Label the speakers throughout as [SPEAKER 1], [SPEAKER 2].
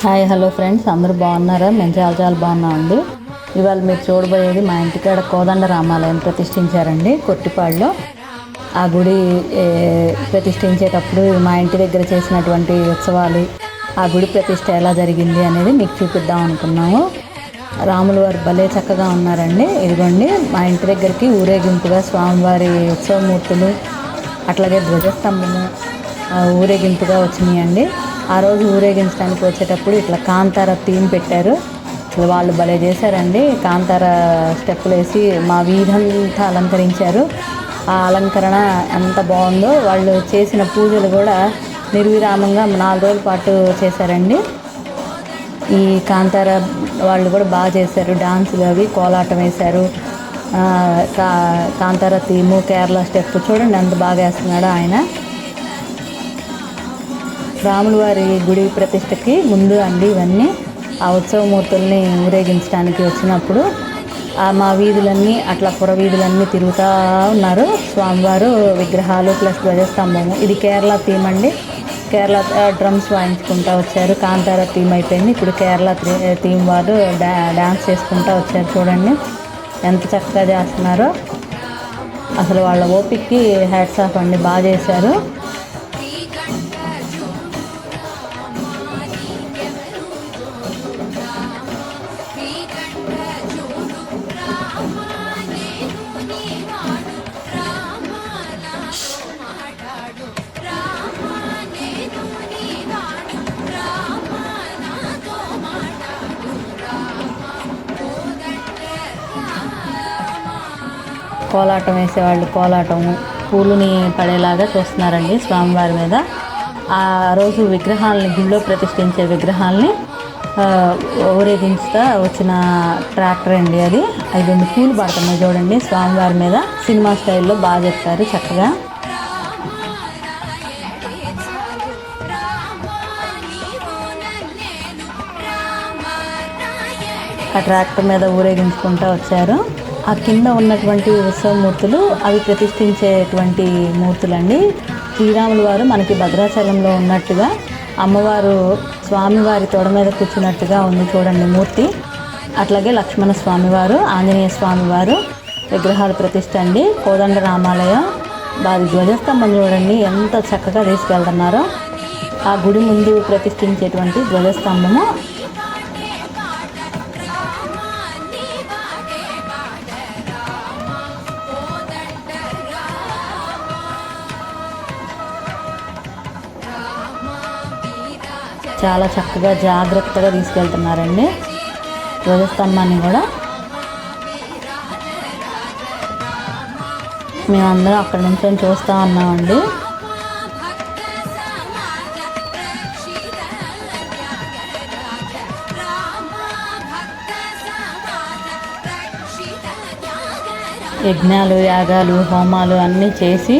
[SPEAKER 1] Hi hello friends. అందరూ బాగున్నారా? మేము చాలా చాలా బాగున్నామండి ఇవాళ మీరు చూడబోయేది మా ఇంటికాడ కోదండ రామాలయం ప్రతిష్ఠించారండి కొట్టిపాడులో. ఆ గుడి ప్రతిష్ఠించేటప్పుడు మా ఇంటి దగ్గర చేసినటువంటి ఉత్సవాలు ఆ గుడి ప్రతిష్ట ఎలా జరిగింది అనేది మీకు చూపిద్దాం అనుకున్నాము. రాముల వారు భలే చక్కగా ఉన్నారండి. ఇదిగోండి మా ఇంటి దగ్గరికి ఊరేగింపుగా స్వామివారి ఉత్సవమూర్తులు అట్లాగే ధ్వజస్తంభము ఊరేగింపుగా వచ్చినాయండి. ఆ రోజు ఊరేగించడానికి వచ్చేటప్పుడు ఇట్లా కాంతార థీమ్ పెట్టారు. అసలు వాళ్ళు భలే చేశారండి. కాంతార స్టెప్పులు వేసి మా వీధంతా అలంకరించారు. ఆ అలంకరణ ఎంత బాగుందో వాళ్ళు చేసిన పూజలు కూడా నిర్విరామంగా నాలుగు రోజుల పాటు చేశారండి. ఈ కాంతార వాళ్ళు కూడా బాగా చేశారు. డాన్సులు అవి కోలాటం వేశారు. కా కాంతార థీము కేరళ స్టెప్ చూడండి ఎంత బాగా వేస్తున్నాడో ఆయన. రాముల వారి గుడి ప్రతిష్టకి ముందు అండి ఇవన్నీ. ఆ ఉత్సవమూర్తుల్ని ఊరేగించడానికి వచ్చినప్పుడు ఆ మా వీధులన్నీ అట్లా పుర వీధులన్నీ తిరుగుతూ ఉన్నారు. స్వామివారు విగ్రహాలు ప్లస్ ధ్వజస్తంభము. ఇది కేరళ థీమ్ అండి. కేరళ డ్రమ్స్ వాయించుకుంటూ వచ్చారు. కాంతార థీమ్ అయిపోయింది. ఇప్పుడు కేరళ థీమ్ వారు డా డాన్స్ చేసుకుంటూ వచ్చారు చూడండి. ఎంత చక్కగా చేస్తున్నారో. అసలు వాళ్ళ ఓపిక్కి హ్యాట్స్ ఆఫ్ అండి. బాగా చేశారు. కోలాటం వేసేవాళ్ళు కోలాటం పూలుని పడేలాగా చూస్తున్నారండి స్వామివారి మీద. ఆ రోజు విగ్రహాలని గుళ్ళో ప్రతిష్ఠించే విగ్రహాలని ఊరేగించుతా వచ్చిన ట్రాక్టర్ అండి అది. అది రెండు పూలు పడుతున్నాయి చూడండి. స్వామివారి మీద సినిమా స్టైల్లో బాగా చెప్తారు చక్కగా. ఆ ట్రాక్టర్ మీద ఊరేగించుకుంటూ వచ్చారు. ఆ కింద ఉన్నటువంటి ఉత్సవమూర్తులు అవి ప్రతిష్ఠించేటువంటి మూర్తులండి. శ్రీరాములు వారు మనకి భద్రాచలంలో ఉన్నట్టుగా అమ్మవారు స్వామివారి తోడ మీద కూర్చున్నట్టుగా ఉంది చూడండి మూర్తి. అట్లాగే లక్ష్మణ స్వామివారు ఆంజనేయ స్వామివారు విగ్రహాలు ప్రతిష్ట అండి. కోదండ రామాలయం వారి ధ్వజస్తంభం చూడండి ఎంత చక్కగా తీసుకెళ్తున్నారో. ఆ గుడి ముందు ప్రతిష్ఠించేటువంటి ధ్వజస్తంభము చాలా చక్కగా జాగ్రత్తగా తీసుకెళ్తున్నారండి. ధ్వజస్తంభాన్ని కూడా. మేమందరం అక్కడి నుంచి చూస్తూ ఉన్నామండి. యజ్ఞాలు యాగాలు హోమాలు అన్నీ చేసి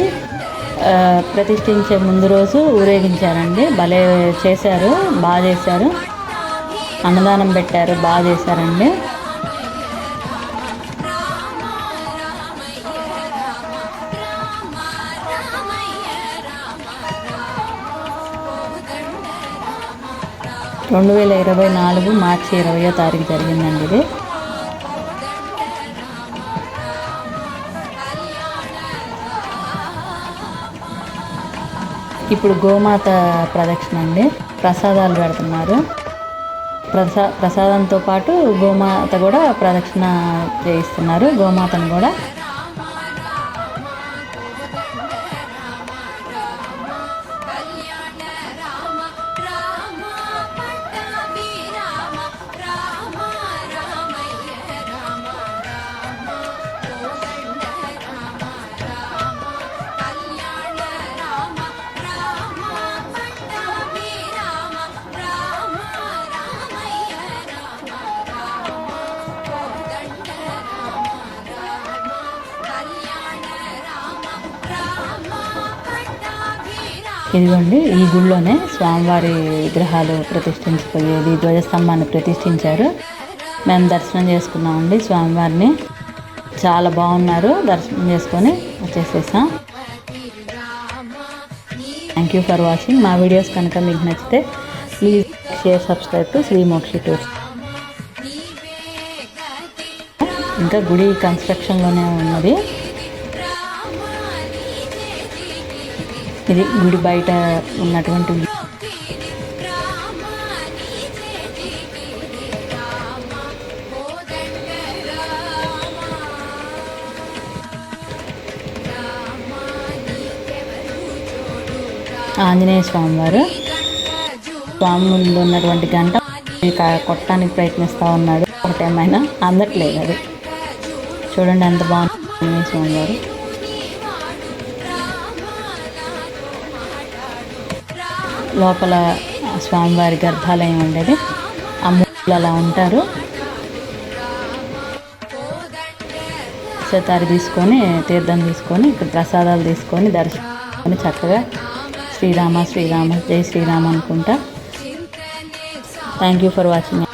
[SPEAKER 1] ప్రతిష్ఠించే ముందు రోజు ఊరేగించారండి. భలే చేశారు బాగా చేశారు. అన్నదానం పెట్టారు బాగా చేశారండి. రెండు వేల ఇరవై నాలుగు మార్చి ఇరవయో తారీఖు జరిగిందండి ఇది. ఇప్పుడు గోమాత ప్రదక్షిణ అండి. ప్రసాదాలు పెడుతున్నారు. ప్రసా ప్రసాదంతో పాటు గోమాత కూడా ప్రదక్షిణ చేయిస్తున్నారు. గోమాతను కూడా ఇదిగోండి ఈ గుళ్ళోనే స్వామివారి విగ్రహాలు ప్రతిష్ఠించిపోయేది ధ్వజస్తంభాన్ని ప్రతిష్ఠించారు. మేము దర్శనం చేసుకున్నామండి స్వామివారిని. చాలా బాగున్నారు దర్శనం చేసుకొని వచ్చేసేసాం. థ్యాంక్ యూ ఫర్ వాచింగ్ మా వీడియోస్ కనుక మీకు నచ్చితే please share subscribe to Shri Mokshi tours ఇంకా గుడి కన్స్ట్రక్షన్లోనే ఉన్నది. ఇది గుడి బయట ఉన్నటువంటి ఆంజనేయ స్వామి వారు స్వామి ముందు ఉన్నటువంటి గంట కొట్టడానికి ప్రయత్నిస్తూ ఉన్నాడు. ఒకటేమైనా అందట్లేదు అది. చూడండి ఎంత బాగుంది ఆంజనేయ స్వామి వారు లోపల స్వామివారి గర్భాలయం ఉండేది. ఆ మూలు అలా ఉంటారు. సతారి తీసుకొని తీర్థం తీసుకొని ఇక్కడ ప్రసాదాలు తీసుకొని దర్శనం చక్కగా శ్రీరామ శ్రీరామ జై శ్రీరామ అనుకుంటా. Thank you for watching